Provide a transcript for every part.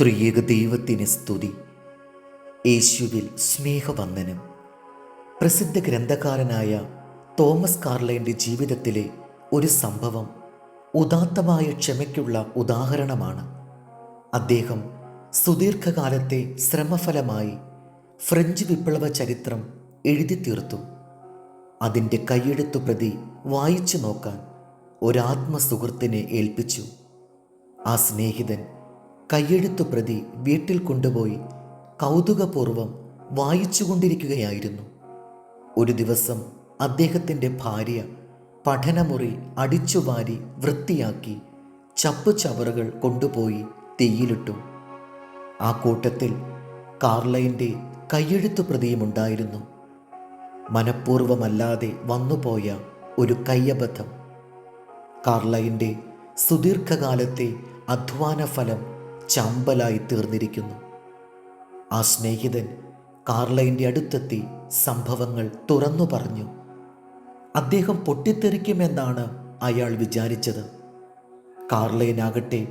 ത്രിയേക ദൈവത്തിന് സ്തുതി. യേശുവിൽ സ്നേഹവന്ദനം. പ്രസിദ്ധ ഗ്രന്ഥകാരനായ തോമസ് കാർലൈന്റെ ജീവിതത്തിലെ ഒരു സംഭവം ഉദാത്തമായ ക്ഷമയ്ക്കുള്ള ഉദാഹരണമാണ്. അദ്ദേഹം സുദീർഘകാലത്തെ ശ്രമഫലമായി ഫ്രഞ്ച് വിപ്ലവ ചരിത്രം എഴുതി തീർത്തു. അതിന്റെ കൈയെഴുത്തു പ്രതി വായിച്ചു നോക്കാൻ ഒരാത്മസുഹൃത്തിനെ ഏൽപ്പിച്ചു. ആ സ്നേഹിതൻ കൈയെഴുത്തു പ്രതി വീട്ടിൽ കൊണ്ടുപോയി കൗതുകപൂർവം വായിച്ചുകൊണ്ടിരിക്കുകയായിരുന്നു. ഒരു ദിവസം അദ്ദേഹത്തിന്റെ ഭാര്യ പഠനമുറി അടിച്ചുവാരി വൃത്തിയാക്കി ചപ്പ് ചവറുകൾ കൊണ്ടുപോയി തീയിലിട്ടു. ആ കൂട്ടത്തിൽ കാർലൈന്റെ കൈയെഴുത്തു പ്രതിയുമുണ്ടായിരുന്നു മനഃപൂർവമല്ലാതെ വന്നുപോയ ഒരു കയ്യബദ്ധം. കാർലൈന്റെ സുദീർഘകാലത്തെ അധ്വാന ഫലം ചാമ്പലായി തീർന്നിരിക്കുന്നു. ആ സ്നേഹിതൻ കാർലൈന്റെ അടുത്തെത്തി സംഭവങ്ങൾ തുറന്നു പറഞ്ഞു. അദ്ദേഹം പൊട്ടിത്തെറിക്കുമെന്നാണ് അയാൾ വിചാരിച്ചത്. കാർലൈനാകട്ടെ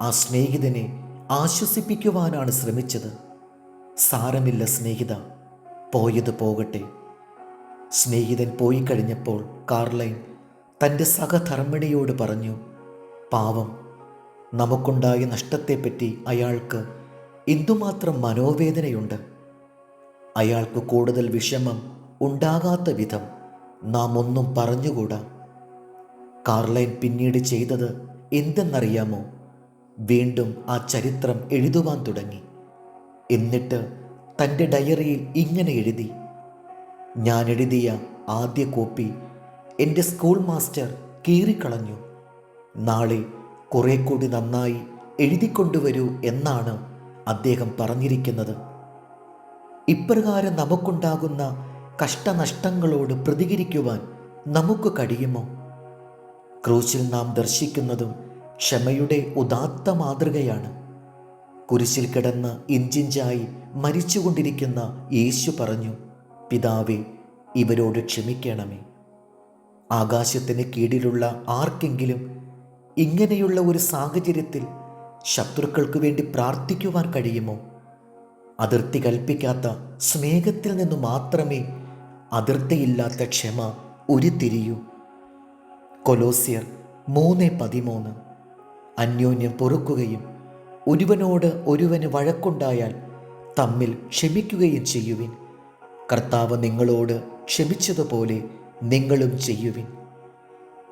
ആ സ്നേഹിതനെ ആശ്വസിപ്പിക്കുവാനാണ് ശ്രമിച്ചത്. സാരമില്ല സ്നേഹിത പോയത് പോകട്ടെ. സ്നേഹിതൻ പോയി കഴിഞ്ഞപ്പോൾ കാർലൈൻ തന്റെ സഹധർമ്മിണിയോട് പറഞ്ഞു പാവം നമുക്കുണ്ടായ നഷ്ടത്തെപ്പറ്റി അയാൾക്ക് എന്തുമാത്രം മനോവേദനയുണ്ട്? അയാൾക്ക് കൂടുതൽ വിഷമം ഉണ്ടാകാത്ത വിധം നാം ഒന്നും പറഞ്ഞുകൂടാ? കാർലൈൻ പിന്നീട് ചെയ്തത് എന്തെന്നറിയാമോ? വീണ്ടും ആ ചരിത്രം എഴുതുവാൻ തുടങ്ങി. എന്നിട്ട് തന്റെ ഡയറിയിൽ ഇങ്ങനെ എഴുതി. ഞാൻ എഴുതിയ ആദ്യ കോപ്പി എന്റെ സ്കൂൾ മാസ്റ്റർ കീറിക്കളഞ്ഞു. നാളെ കുറെ കൂടി നന്നായി എഴുതിക്കൊണ്ടുവരൂ എന്നാണ് അദ്ദേഹം പറഞ്ഞിരിക്കുന്നത്. ഇപ്രകാരം നമുക്കുണ്ടാകുന്ന കഷ്ടനഷ്ടങ്ങളോട് പ്രതികരിക്കുവാൻ നമുക്ക് കഴിയുമോ? ക്രൂശിൽ നാം ദർശിക്കുന്നതും ക്ഷമയുടെ ഉദാത്ത മാതൃകയാണ്. കുരിശിൽ കിടന്ന് ഇഞ്ചിഞ്ചായി മരിച്ചുകൊണ്ടിരിക്കുന്ന യേശു പറഞ്ഞു പിതാവെ ഇവരോട് ക്ഷമിക്കണമേ. ആകാശത്തിന് കീഴിലുള്ള ആർക്കെങ്കിലും ഇങ്ങനെയുള്ള ഒരു സാഹചര്യത്തിൽ ശത്രുക്കൾക്ക് വേണ്ടി പ്രാർത്ഥിക്കുവാൻ കഴിയുമോ? അതിർത്തി കൽപ്പിക്കാത്ത സ്നേഹത്തിൽ നിന്ന് മാത്രമേ അതിർത്തിയില്ലാത്ത ക്ഷമ ഉരുത്തിരിയൂ. കൊലോസിയർ മൂന്ന് പതിമൂന്ന്. അന്യോന്യം പൊറുക്കുകയും ഒരുവനോട് ഒരുവന് വഴക്കുണ്ടായാൽ തമ്മിൽ ക്ഷമിക്കുകയും ചെയ്യുവിൻ. കർത്താവ് നിങ്ങളോട് ക്ഷമിച്ചതുപോലെ നിങ്ങളും ചെയ്യുവിൻ.